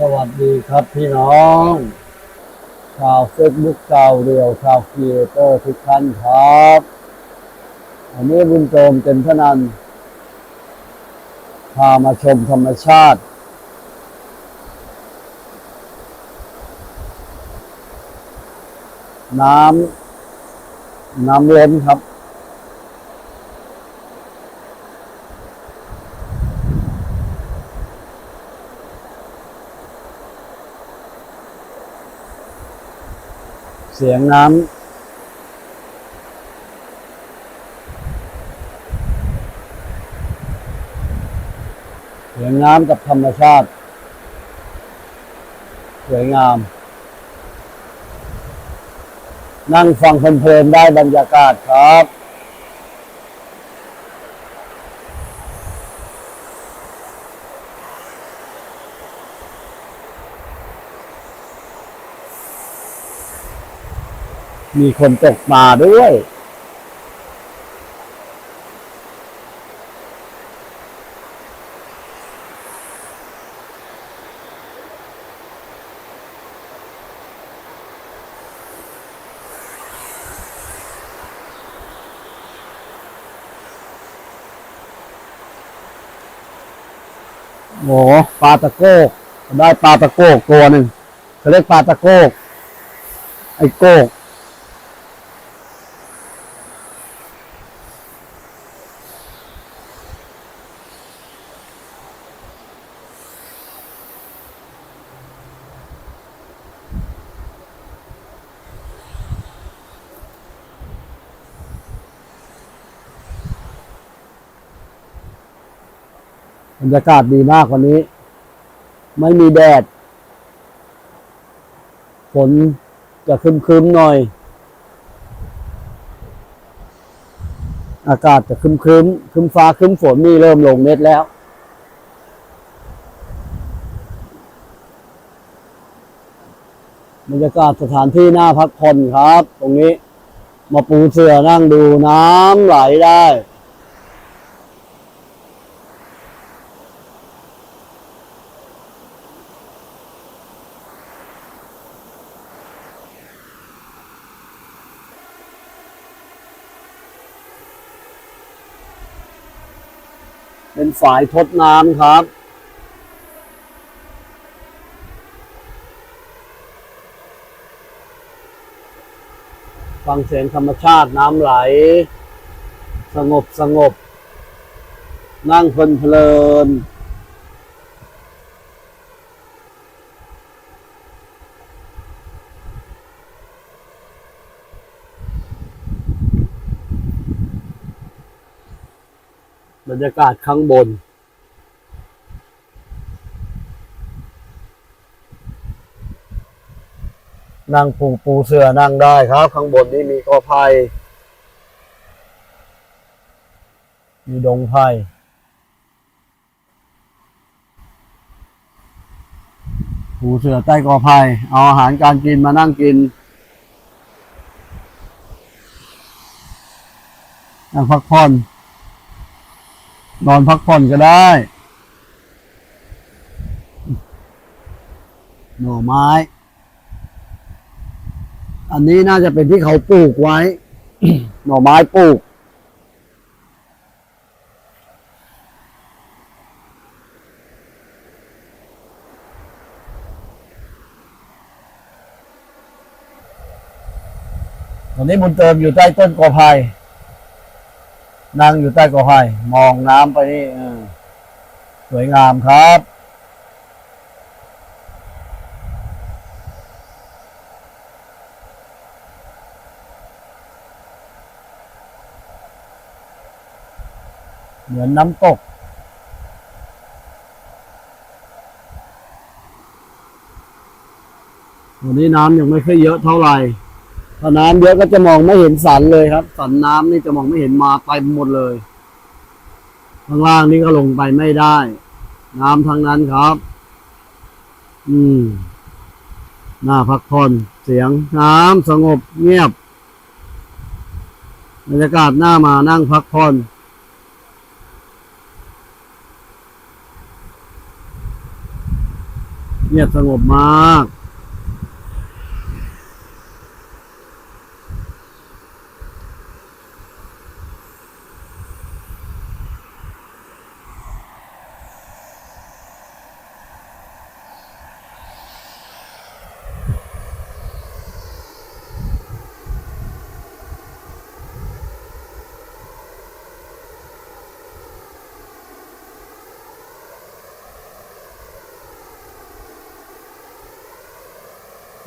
สวัสดีครับพี่น้อง ชาวเฟซบุ๊กชาวเรียวชาวครีเอเตอร์ทุกท่านครับวันนี้บุญโจมเต็มพนันพามาชมธรรมชาติ น้ำน้ำล้นครับ เสียงน้ำ เสียงน้ำกับธรรมชาติ สวยงาม นั่งฟังเพลินๆได้บรรยากาศครับ มีคนตกมาด้วยโหปลาตะโกก ได้ปลาตะโกกตัวหนึ่งเขาเรียกปลาตะโกก ไอ้โกก บรรยากาศดีมากวันนี้ ไม่มีแดด ฝนจะคึมๆหน่อย อากาศจะคึมๆคึมฟ้าคึมฝนนี่เริ่มลงเม็ดแล้วบรรยากาศสถานที่น่าพักผ่อนครับ ตรงนี้ มาปูเสือนั่งดูน้ำไหลได้ เป็นฝายทดน้ำครับ ฟังเสียงธรรมชาติน้ำไหล สงบสงบ นั่งเพลินเพลิน บรรยากาศข้างบน นั่งปูปูเสือนั่งได้ครับ ข้างบนนี่มีกอไผ่มีดงไผ่ปูเสือใต้กอไผ่เอาอาหารการกินมานั่งกินนั่งพักผ่อน นอนพักผ่อนก็ได้หน่อไม้ อันนี้น่าจะเป็นที่เขาปลูกไว้ หน่อไม้ปลูก ตอนนี้บุญเติมอยู่ใต้ต้นกอไผ่ นั่งอยู่ใต้กอไผ่มองน้ำไปนี่สวยงามครับ เหมือนน้ำตกวันนี้น้ำยังไม่ค่อยเยอะเท่าไหร่ ถ้าน้ำเยอะก็จะมองไม่เห็นสันเลยครับ สันน้ำนี่จะมองไม่เห็นมาไปหมดเลย ข้างล่างนี่ก็ลงไปไม่ได้ น้ำทั้งนั้นครับ อืมน่าพักผ่อนเสียงน้ำสงบเงียบบรรยากาศหน้ามานั่งพักผ่อนเงียบสงบมาก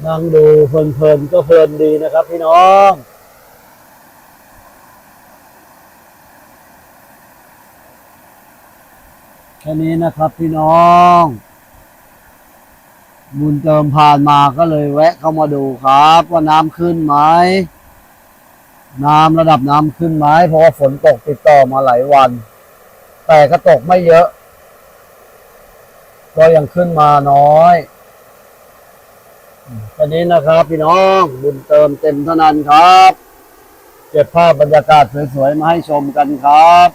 นั่งดูเพลินๆก็เพลินดีนะครับ พี่น้องแค่นี้นะครับพี่น้อง บุญเติมผ่านมาก็เลยแวะเข้ามาดูครับ ว่าน้ำขึ้นไหมน้ำระดับน้ำขึ้นไหมเพราะว่าฝนตกติดต่อมาหลายวัน แต่ก็ตกไม่เยอะ ก็ยังขึ้นมาน้อย อันนี้นะครับ พี่น้องบุญเติมเต็มเท่านั้นครับ เก็บภาพบรรยากาศสวยๆมาให้ชมกันครับ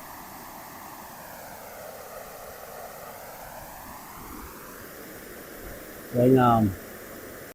สวยงาม